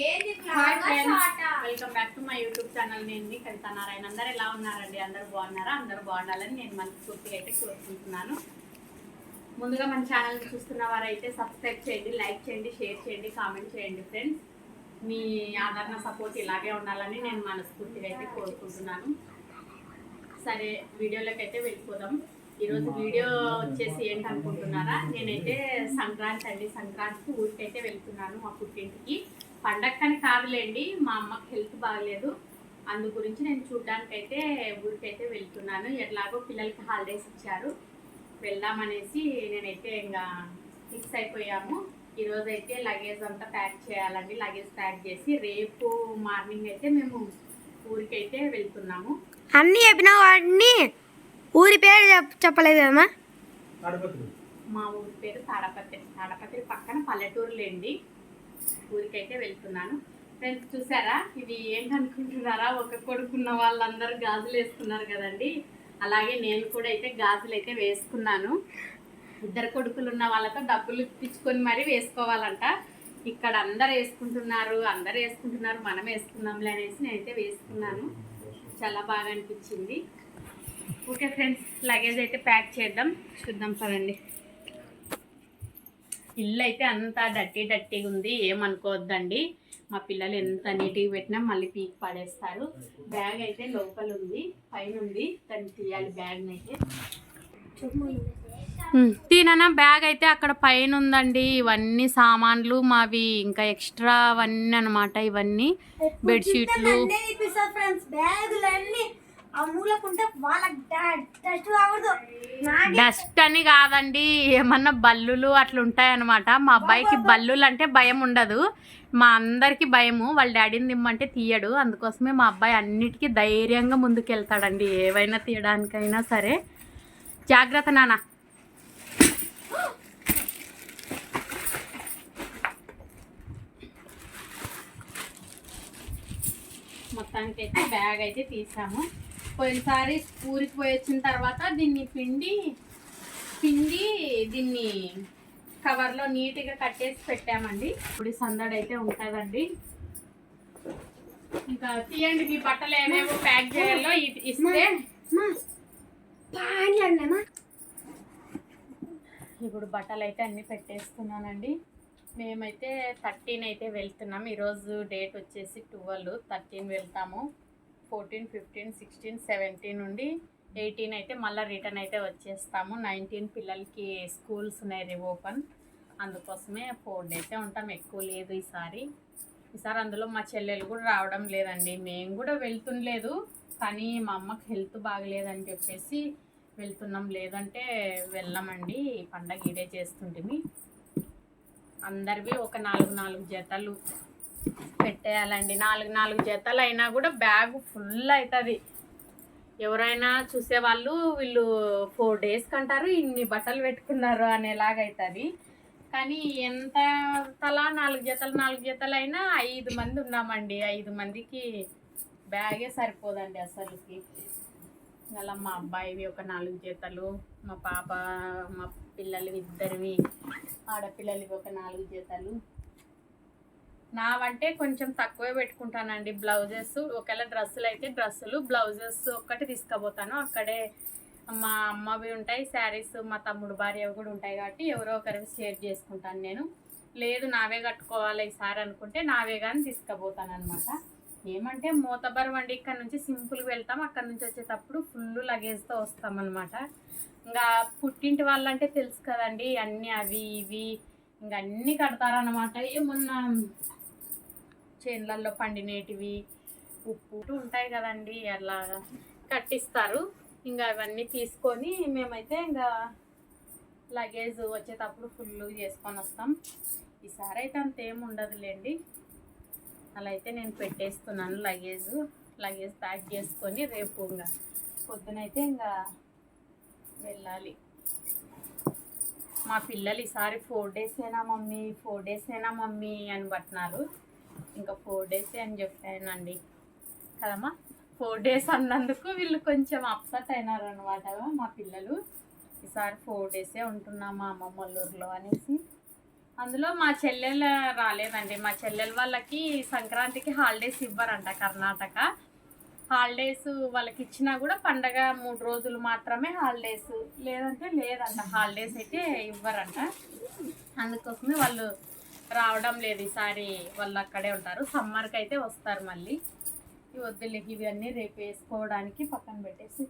Welcome back to my YouTube channel నేను మీ కవిత నారాయణ. అందరూ ఎలా ఉన్నారండి? అందరూ బాగున్నారా? అందరూ బాగుండాలని నేను మనస్ఫూర్తిగా అయితే కోరుకుంటున్నాను. ముందుగా మన ఛానల్ చూస్తున్న వారైతే సబ్స్క్రైబ్ చేయండి లైక్ చేయండి షేర్ చేయండి కామెంట్ చేయండి ఫ్రెండ్స్ మీ ఆదరణ సపోర్ట్ ఇలాగే ఉండాలని నేను మనస్ఫూర్తిగా అయితే కోరుకుంటున్నాను. సరే వీడియోలోకి అయితే వెళ్ళిపోదాం. ఈరోజు వీడియో వచ్చేసి ఏంటనుకుంటున్నారా? నేనైతే సంక్రాంతి అండి. సంక్రాంతికి ఊరికైతే వెళ్తున్నాను మా పుట్టింటికి. పండక్కని కాదులేండి మా అమ్మకి హెల్త్ బాగలేదు. అందు గురించి నేను చూడ్డానికి అయితే ఊరికైతే వెళ్తున్నాను. ఎట్లాగో పిల్లలకి హాలిడేస్ ఇచ్చారు. వెళ్దామనేసి నేనైతే ఇంకా ఫిక్స్ అయిపోయాము. ఈరోజు అయితే లగేజ్ అంతా ప్యాక్ చేయాలండి. లగేజ్ ప్యాక్ చేసి రేపు మార్నింగ్ అయితే మేము ఊరికైతే వెళ్తున్నాము. అన్నీ చెప్పిన వాడిని ఊరి పేరు చెప్ చెప్పలేదు మా ఊరి పేరు తాడపత్రి. తాడపత్రి పక్కన పల్లెటూరులేండి. ఊరికైతే వెళ్తున్నాను. ఫ్రెండ్స్ చూసారా? ఇది ఏంటనుకుంటున్నారా? ఒక కొడుకున్న వాళ్ళందరూ గాజులు వేసుకున్నారు కదండి. అలాగే నేను కూడా అయితే గాజులు అయితే వేసుకున్నాను. ఇద్దరు కొడుకులు ఉన్న వాళ్ళతో డబ్బులు ఇప్పించుకొని మరీ వేసుకోవాలంట. ఇక్కడ అందరు వేసుకుంటున్నారు అందరు వేసుకుంటున్నారు మనం వేసుకుందాంలే అనేసి నేనైతే వేసుకున్నాను. చాలా బాగా అనిపించింది. ఓకే ఫ్రెండ్స్ లగేజ్ అయితే ప్యాక్ చేద్దాం. చూద్దాం పదండి. ఇల్లు అయితే అంతా డట్టి డట్టిగా ఉంది ఏమనుకోవద్దండి. మా పిల్లలు ఎంత నీట్గా పెట్టినా మళ్ళీ పీక్ పడేస్తారు. బ్యాగ్ అయితే లోపల ఉంది పైన ఉంది దాన్ని తీయాలి బ్యాగ్ని అయితే తీనన్నా బ్యాగ్ అయితే అక్కడ పైన ఉందండి ఇవన్నీ సామాన్లు మావి ఇంకా ఎక్స్ట్రా అవన్నీ అనమాట ఇవన్నీ బెడ్షీట్లు. ఆ మూలకుంటే నాకే డస్ట్ అని కాదండి ఏమన్నా బల్లులు అట్లా ఉంటాయన్నమాట. మా అబ్బాయికి బల్లులు అంటే భయం ఉండదు. మా అందరికి భయము వాళ్ళ డాడీని దిమ్మంటే తీయడు. అందుకోసమే మా అబ్బాయి అన్నిటికీ ధైర్యంగా ముందుకెళ్తాడండి ఏవైనా తీయడానికైనా సరే. జాగ్రత్త నాన్న. మొత్తానికి అయితే బ్యాగ్ అయితే తీసాము. పోయినసారి ఊరికి పోయి వచ్చిన తర్వాత దీన్ని పిండి పిండి దీన్ని కవర్లో నీట్గా కట్టేసి పెట్టామండి. ఇప్పుడు సందడి అయితే ఉంటుందండి. ఇంకా తీయండి మీ బట్టలు ఏమేమో ప్యాక్ చేయాలో ఇస్తే. ఇప్పుడు బట్టలు అయితే అన్ని పెట్టేస్తున్నానండి మేమైతే థర్టీన్ అయితే వెళ్తున్నాం. ఈరోజు డేట్ వచ్చేసి ట్వెల్వ్ థర్టీన్ వెళ్తాము. ఫోర్టీన్ ఫిఫ్టీన్ సిక్స్టీన్ సెవెంటీన్ నుండి ఎయిటీన్ అయితే మళ్ళీ రిటర్న్ అయితే వచ్చేస్తాము. నైన్టీన్ పిల్లలకి స్కూల్స్ ఉన్నాయి రివోపన్. ఓపెన్ అందుకోసమే ఫోర్ డేసే ఉంటాం. ఎక్కువ లేదు ఈసారి. ఈసారి అందులో మా చెల్లెలు కూడా రావడం లేదండి. మేము కూడా వెళ్తుండలేదు. కానీ మా అమ్మకి హెల్త్ బాగలేదని చెప్పేసి వెళ్తున్నాం. లేదంటే వెళ్ళమండి. ఈ పండగ ఇదే చేస్తుంటిమి. అందరివి ఒక నాలుగు నాలుగు జతలు పెట్టేయాలండి. నాలుగు నాలుగు జతలు అయినా కూడా బ్యాగ్ ఫుల్ అవుతుంది ఎవరైనా చూసేవాళ్ళు వీళ్ళు ఫోర్ డేస్ కంటారు ఇన్ని బట్టలు పెట్టుకున్నారు అనేలాగైతుంది. అవుతుంది కానీ ఎంత తలా నాలుగు జతలు నాలుగు జతలు అయినా ఐదు మంది ఉన్నామండి. ఐదు మందికి బ్యాగే సరిపోదండి అసలుకి. అలా మా అబ్బాయివి ఒక నాలుగు జతలు మా పాప మా పిల్లలు ఇద్దరివి ఆడపిల్లలవి ఒక నాలుగు జతలు. నావంటే కొంచెం తక్కువే పెట్టుకుంటానండి బ్లౌజెస్. ఒకవేళ డ్రెస్సులు అయితే డ్రెస్సులు బ్లౌజెస్ ఒక్కటి తీసుకుపోతాను. అక్కడే మా అమ్మవి ఉంటాయి శారీస్ మా తమ్ముడు భార్య కూడా ఉంటాయి కాబట్టి ఎవరో ఒకరివి షేర్ చేసుకుంటాను నేను. లేదు నావే కట్టుకోవాలి ఈసారి అనుకుంటే నావే కానీ తీసుకుపోతాను అనమాట ఏమంటే మోతబర్ వండి ఇక్కడ నుంచి సింపుల్గా వెళ్తాం. అక్కడ నుంచి వచ్చేటప్పుడు ఫుల్ లగేజ్తో వస్తామన్నమాట. ఇంకా పుట్టింటి వాళ్ళంటే తెలుసు కదండి అన్నీ అవి ఇవి ఇంకా అన్నీ కడతారనమాట ఏమన్నా చేన్లల్లో పండినేటివి ఉప్పు ఉంటాయి కదండి అలా కట్టిస్తారు. ఇంకా అవన్నీ తీసుకొని మేమైతే ఇంకా లగేజ్ వచ్చేటప్పుడు ఫుల్ చేసుకొని వస్తాం. ఈసారి అయితే అంత ఏమి ఉండదులేండి. అలా అయితే నేను పెట్టేస్తున్నాను లగేజ్ లగేజ్ ప్యాక్ చేసుకొని రేపు ఇంకా పొద్దునైతే ఇంకా వెళ్ళాలి. మా పిల్లలు ఈసారి ఫోర్ డేసేనా మమ్మీ? ఫోర్ డేసేనా మమ్మీ అని పట్టినారు. ఇంకా ఫోర్ డేసే అని చెప్పానండి. కదమ్మా? ఫోర్ డేస్ అన్నందుకు వీళ్ళు కొంచెం అప్సెట్ అయినారు అనమాట మా పిల్లలు. ఈసారి ఫోర్ డేసే ఉంటున్నాం మా అమ్మమ్మ వాళ్ళ ఊర్లో అనేసి. అందులో మా చెల్లెలు రాలేదండి. మా చెల్లెల వాళ్ళకి సంక్రాంతికి హాలిడేస్ ఇవ్వరంట కర్ణాటక. హాలిడేస్ వాళ్ళకి ఇచ్చినా కూడా పండగ మూడు రోజులు మాత్రమే హాలిడేస్ లేదంటే లేదంట. హాలిడేస్ అయితే ఇవ్వరంట. అందుకోసమే వాళ్ళు రావడం లేదు ఈసారి వాళ్ళు అక్కడే ఉంటారు. సమ్మర్కి అయితే వస్తారు మళ్ళీ. ఈ వద్దులే ఇవన్నీ రేపు వేసుకోవడానికి పక్కన పెట్టేసి.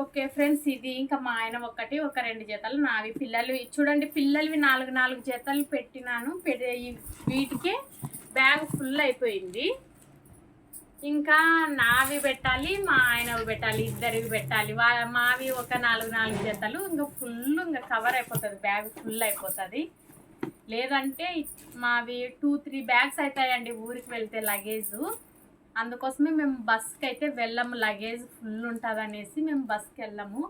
ఓకే ఫ్రెండ్స్ ఇది ఇంకా మా ఆయన ఒకటి ఒక రెండు జతలు నావి పిల్లలు. చూడండి పిల్లలవి నాలుగు నాలుగు జతలు పెట్టినాను. పెట్టి వీటికే బ్యాగ్ ఫుల్ అయిపోయింది. ఇంకా నావి పెట్టాలి మా ఆయనవి పెట్టాలి ఇద్దరివి పెట్టాలి. వా మావి ఒక నాలుగు నాలుగు జతలు ఇంకా ఫుల్ ఇంకా కవర్ అయిపోతుంది బ్యాగ్ ఫుల్ అయిపోతుంది. లేదంటే మావి టూ త్రీ బ్యాగ్స్ అవుతాయండి ఊరికి వెళ్తే లగేజ్ అందుకోసమే మేము బస్కి అయితే వెళ్ళము లగేజ్ ఫుల్ ఉంటుంది అనేసి మేము బస్కి వెళ్ళము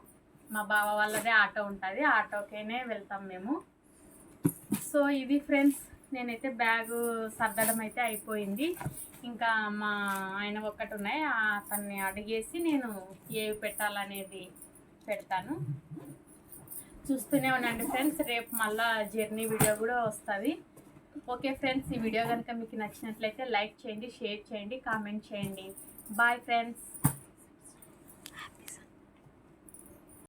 మా బావ వాళ్ళదే ఆటో ఉంటుంది ఆటోకేనే వెళ్తాం మేము. సో ఇది ఫ్రెండ్స్ నేనైతే బ్యాగ్ సర్దడం అయితే అయిపోయింది. ఇంకా మా ఆయన ఒక్కటి ఉన్నాయి అతన్ని అడిగేసి నేను ఏవి పెట్టాలనేది పెడతాను. చూస్తూనే ఉండండి ఫ్రెండ్స్ రేపు మళ్ళా జర్నీ వీడియో కూడా వస్తుంది. ఓకే ఫ్రెండ్స్ ఈ వీడియో కనుక మీకు నచ్చినట్లయితే లైక్ చేయండి షేర్ చేయండి కామెంట్ చేయండి. Bye friends.